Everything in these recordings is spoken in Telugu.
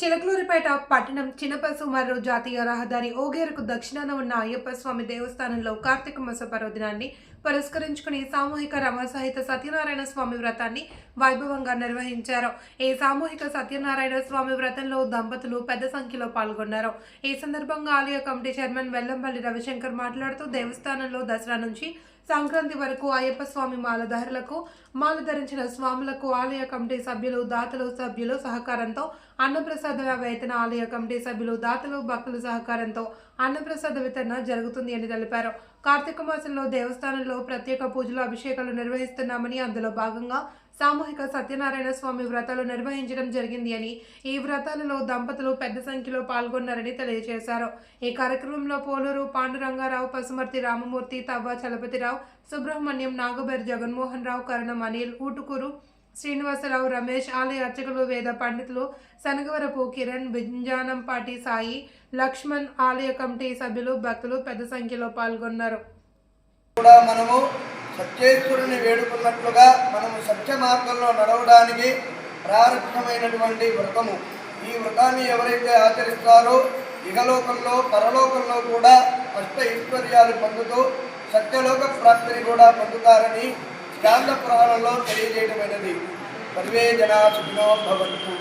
చిలకలూరిపేట పట్టణం చిన్నపసుమారు జాతీయ రహదారి ఓగేరుకు దక్షిణాన ఉన్న అయ్యప్ప స్వామి దేవస్థానంలో కార్తీక మాస పర్వదినాన్ని పురస్కరించుకుని సామూహిక రమసహిత సత్యనారాయణ స్వామి వ్రతాన్ని వైభవంగా నిర్వహించారు. ఈ సామూహిక సత్యనారాయణ స్వామి వ్రతంలో దంపతులు పెద్ద సంఖ్యలో పాల్గొన్నారు. ఈ సందర్భంగా ఆలయ కమిటీ చైర్మన్ వెల్లంపల్లి రవిశంకర్ మాట్లాడుతూ దేవస్థానంలో దసరా నుంచి సంక్రాంతి వరకు అయ్యప్ప స్వామి మాలధారులకు మాల ధరించిన స్వాములకు ఆలయ కమిటీ సభ్యులు దాతలు సభ్యులు సహకారంతో అన్నప్రసాద వేతన ఆలయ కమిటీ సభ్యులు దాతలు భక్తుల సహకారంతో అన్నప్రసాద వితరణ జరుగుతుంది అని తెలిపారు. కార్తీక మాసంలో దేవస్థానంలో ప్రత్యేక పూజలు అభిషేకాలు నిర్వహిస్తున్నామని అందులో భాగంగా సామూహిక సత్యనారాయణ స్వామి వ్రతాలు నిర్వహించడం జరిగింది అని ఈ వ్రతాలలో దంపతులు పెద్ద సంఖ్యలో పాల్గొన్నారని తెలియజేశారు. ఈ కార్యక్రమంలో పోలూరు పాండురంగారావు పసుమర్తి రామమూర్తి తవ్వ చలపతిరావు సుబ్రహ్మణ్యం నాగబేర్ జగన్మోహన్ రావు కరణం అనిల్ ఊటుకూరు శ్రీనివాసరావు రమేష్ ఆలయ అర్చకులు వేద పండితులు శనగవరపు కిరణ్ బింజానంపాటి సాయి లక్ష్మణ్ ఆలయ కమిటీ సభ్యులు భక్తులు పెద్ద సంఖ్యలో పాల్గొన్నారు. కూడా మనము సత్యేశ్వరుని వేడుకున్నట్లుగా మనము సత్య మార్గంలో నడవడానికి ప్రారంభమైనటువంటి వ్రతము. ఈ వ్రతాన్ని ఎవరైతే ఆచరిస్తారో ఇహలోకంలో పరలోకంలో కూడా అష్ట ఐశ్వర్యాలు పొందుతూ సత్యలోక ప్రాప్తిని కూడా పొందుతారని స్కాంద పురాణంలో తెలియజేయడమైనది సర్వే జనా సుఖినో భవంతు.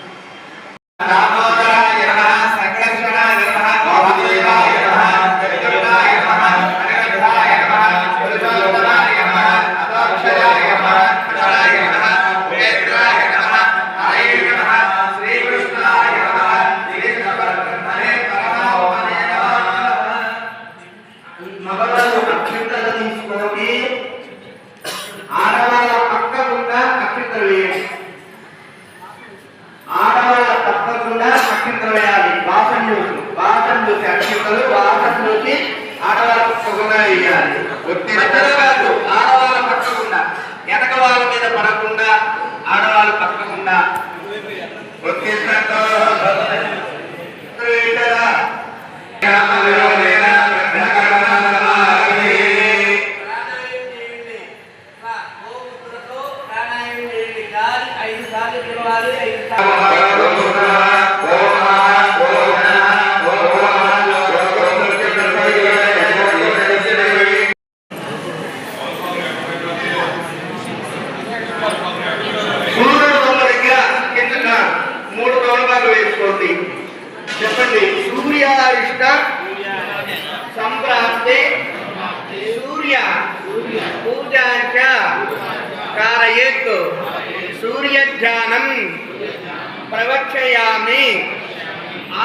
అక్షింతలు వేయాలి వాసన చూసి వాసన చూసి అక్షింతలు వాసన చూసి ఆడవాళ్ళ పక్కకుండా వేయాలి మధ్యలో కాదు ఆడవాళ్ళ పక్కకుండా వెనక వాళ్ళ మీద పడకుండా ఆడవాళ్ళు పక్కకుండా ఒత్తిడితో శ్రీకర రామయోగేన బ్రహ్మకర్మణమాగే. సూర్యుడు भवति सूर्यारिष्ट सम्प्राप्ते सूर्य। पूजा च सूर्य ध्यान प्रवक्षयामि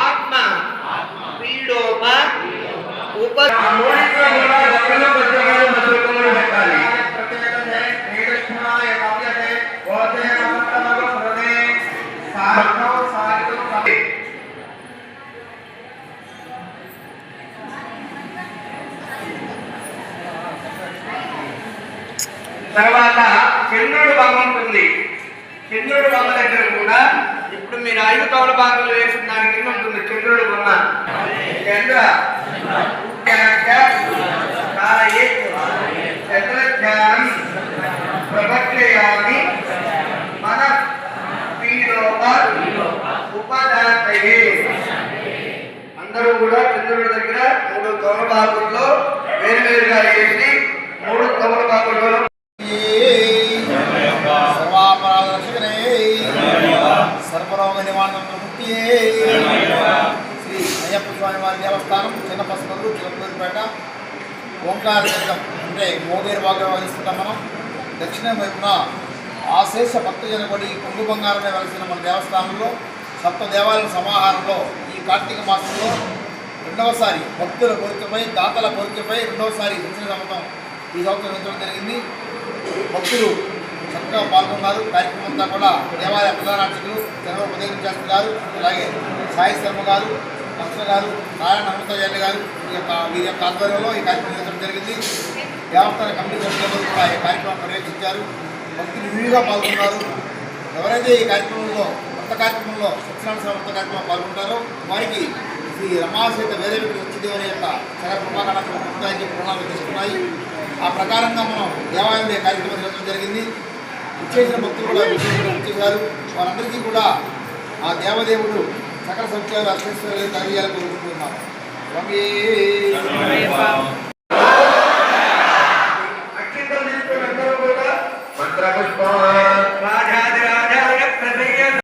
आत्मा पीडोप उप తర్వాత చంద్రుడు బొమ్మ ఉంటుంది. చంద్రుడు బొమ్మ దగ్గర కూడా ఇప్పుడు మీరు ఐదు తోల భాగంలో వేసిన దాని కింద ఉంటుంది చంద్రుడు బొమ్మ. చంద్ర. చంద్రధ్యానం ప్రవక్షయామి మన ఉపదాతయే అందరూ కూడా చంద్రుడి దగ్గర మూడు వేరు వేరువేరుగా వేసి మూడు తోలబాకుల్లో సర్వాపరాధరక్షకనే సర్వరోగ నివారణ ముక్తియే శ్రీ అయ్యప్ప స్వామి వారి దేవస్థానం చిన్న పసుపల్లు చిలకూరిపేట ఓంకార తీర్థం అంటే మోగేరు బాగా వహిస్తున్నాం మనం. దక్షిణ వైపున ఆశేష భక్తజన కొడి కొంగు బంగారమే వెలసిన మన దేవస్థానంలో సప్త దేవాలయ సమాహారంలో ఈ కార్తీక మాసంలో రెండవసారి భక్తుల కోరికపై దాతల కోరికపై రెండవసారి దక్షిణ సమతం ఈ సంవత్సరం జరిగింది. భక్తులు చక్కగా పాల్గొన్నారు. కార్యక్రమం అంతా కూడా దేవాలయ ప్రధానార్చకులు చంద్రబాబు ఉదయం శాస్త్రి గారు అలాగే సాయి శర్మ గారు లక్ష్మ గారు నారాయణ హనుమతాచార్య గారు ఈ యొక్క వీరి యొక్క ఆధ్వర్యంలో ఈ కార్యక్రమం నిర్వహించడం జరిగింది. దేవస్థాన కమిటీ సభ్యులు కూడా ఈ కార్యక్రమం పర్యవేక్షించారు భక్తులు విరివిగా పాల్గొన్నారు. ఎవరైతే ఈ కార్యక్రమంలో కొత్త కార్యక్రమంలో సత్యనారాయణ స్వామి కొత్త కార్యక్రమంలో పాల్గొంటారో వారికి శ్రీ రమాసేత వేరే వచ్చిదేవని యొక్క చాలా కృపాకటాక్షం ఉంటాయని చెప్పి ప్రణాళిక తీసుకున్నాయి ఆ ప్రకారంగా మనం దేవాలయంలో కార్యక్రమం జరగడం జరిగింది. ఇచ్చేసిన భక్తులు కూడా విశేషంగా ఇచ్చేశారు వారందరికీ కూడా ఆ దేవదేవుడు సకల సత్యాలు అక్షేశ్వరాలు కార్యాలు కోరుకుంటున్నాం. స్వామి